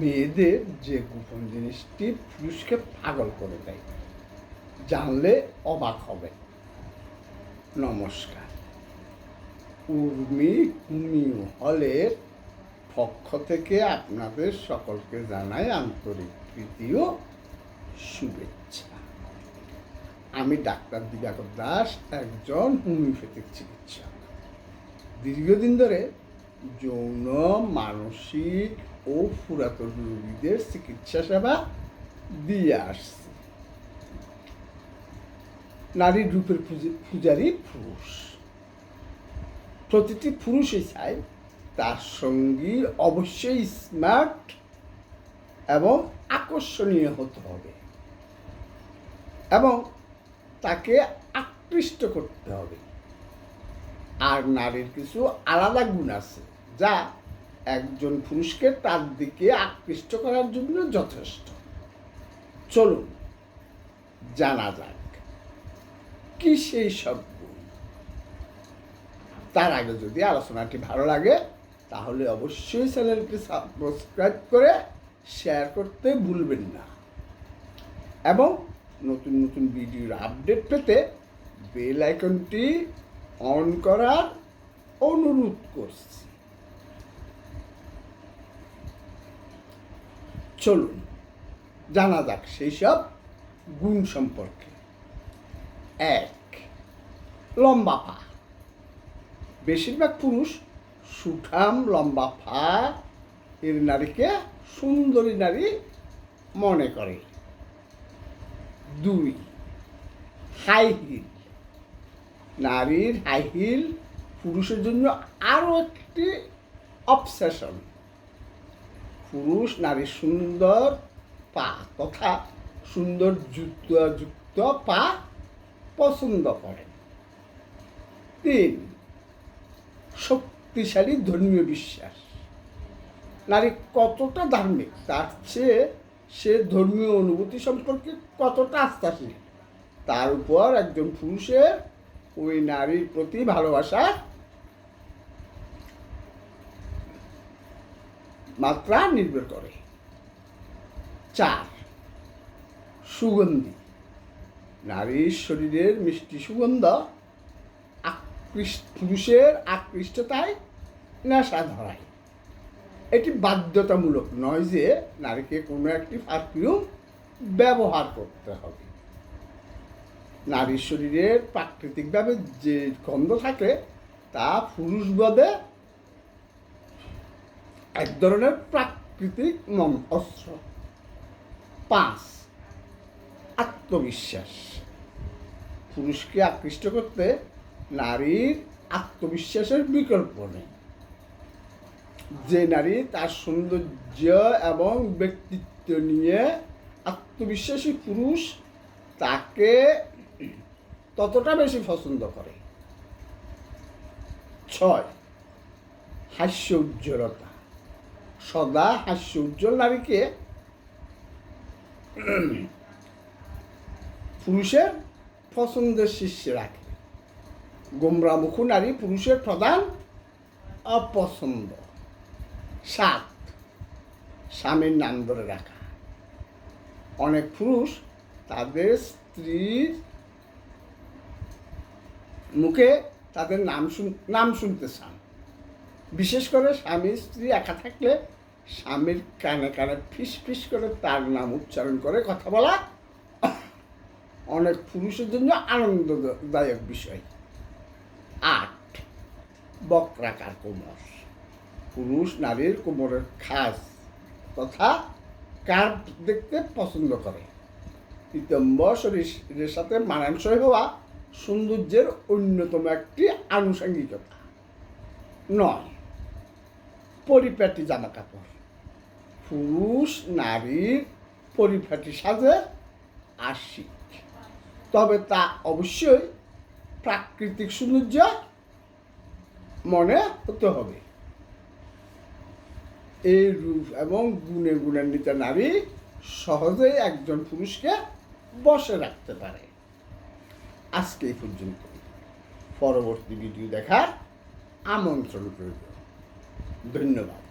মেয়েদের যে গোপন জিনিসটি পুরুষকে পাগল করে দেয়, জানলে অবাক হবে। নমস্কার। উর্মি কুমিউ হলের পক্ষ থেকে আপনাদের সকলকে জানাই আন্তরিক ও শুভেচ্ছা। আমি ডাক্তার দিবাকর দাস, একজন হোমিওপ্যাথিক চিকিৎসক। দীর্ঘদিন ধরে যৌন, মানসিক ও পুরাতন রোগীদের চিকিৎসা সেবা দিয়ে আসছে। নারীর রূপের পূজারী পুরুষ। প্রতিটি পুরুষই চায় তার সঙ্গী অবশ্যই স্মার্ট এবং আকর্ষণীয় হতে হবে এবং তাকে আকৃষ্ট করতে হবে। আর নারীর কিছু আলাদা গুণ আছে যা একজন পুরুষকে তার দিকে আকৃষ্ট করার জন্য যথেষ্ট। চলুন, জানা যাক, কি সেই সব তার আগে যদি আলোচনাটি ভালো লাগে, তাহলে অবশ্যই চ্যানেলটি সাবস্ক্রাইব করে শেয়ার করতে ভুলবেন না। এবং নতুন নতুন ভিডিওর আপডেট পেতে বেল আইকনটি অন করার অনুরোধ করছি। চলুন, জানা যাক সেই সব গুণ সম্পর্কে। এক, লম্বা পা। বেশিরভাগ পুরুষ সুঠাম লম্বা পা এর নারীকে সুন্দরী নারী মনে করে। দুই হাই হিল নারীর হাই হিল পুরুষের জন্য আরও একটি অবসেশন পুরুষ, নারীর সুন্দর পা তথা সুন্দর যুক্ত পা পছন্দ করেন। তিন, শক্তিশালী ধর্মীয় বিশ্বাস। নারী কতটা ধার্মিক, তার চেয়ে সে ধর্মীয় অনুভূতি সম্পর্কে কতটা আস্থাশীল। তার উপর একজন পুরুষের ওই নারীর প্রতি ভালোবাসা মাত্রা নির্ভর করে। চার, সুগন্ধি। নারীর শরীরের মিষ্টি সুগন্ধ আকৃষ্ট, পুরুষের আকৃষ্টতায় নেশা ধরায়। এটি বাধ্যতামূলক নয় যে নারীকে কোনো একটি পারফিউম ব্যবহার করতে হবে। নারীর শরীরের প্রাকৃতিকভাবে যে গন্ধ থাকে তা পুরুষ বদে এক ধরনের প্রাকৃতিক মন অস্ত্র পাঁচ, আত্মবিশ্বাস। পুরুষকে আকৃষ্ট করতে নারীর আত্মবিশ্বাসের বিকল্প নেই। যে নারী তার সৌন্দর্য এবং ব্যক্তিত্ব নিয়ে আত্মবিশ্বাসী পুরুষ, তাকে ততটা বেশি পছন্দ করে। ছয়, হাস্য উজ্জ্বলতা। সদা হাস্য উজ্জ্বল নারীকে পুরুষের পছন্দের শীর্ষে রাখে। গোমরামুখু নারী পুরুষের প্রধান অপছন্দ। সাত, স্বামীর নাম ধরে রাখা। অনেক পুরুষ তাদের স্ত্রীর মুখে তাদের নাম শুন নাম শুনতে চান। বিশেষ করে স্বামী স্ত্রী একা থাকলে স্বামীর কানে কানে ফিস ফিস করে তার নাম উচ্চারণ করে কথা বলা অনেক পুরুষের জন্য আনন্দদায়ক বিষয়। আট, বক্রাকার কোমর। পুরুষ নারীর কোমরের খাস তথা কার্ভ দেখতে পছন্দ করে। নিতম্ব শরীরের সাথে মানানসই হওয়া সৌন্দর্যের অন্যতম একটি আনুষঙ্গিকতা। নয়, পরিপাটি জামা কাপড় পুরুষ নারীর পরিপাটি সাজে আশিক। তবে তা অবশ্যই প্রাকৃতিক সৌন্দর্য মনে হতে হবে। এই রূপ এবং গুণে গুণান্বিত নারী সহজেই একজন পুরুষকে বসে রাখতে পারে। আজকে এই পর্যন্ত। পরবর্তী ভিডিও দেখার আমন্ত্রণ রইল। ধন্যবাদ।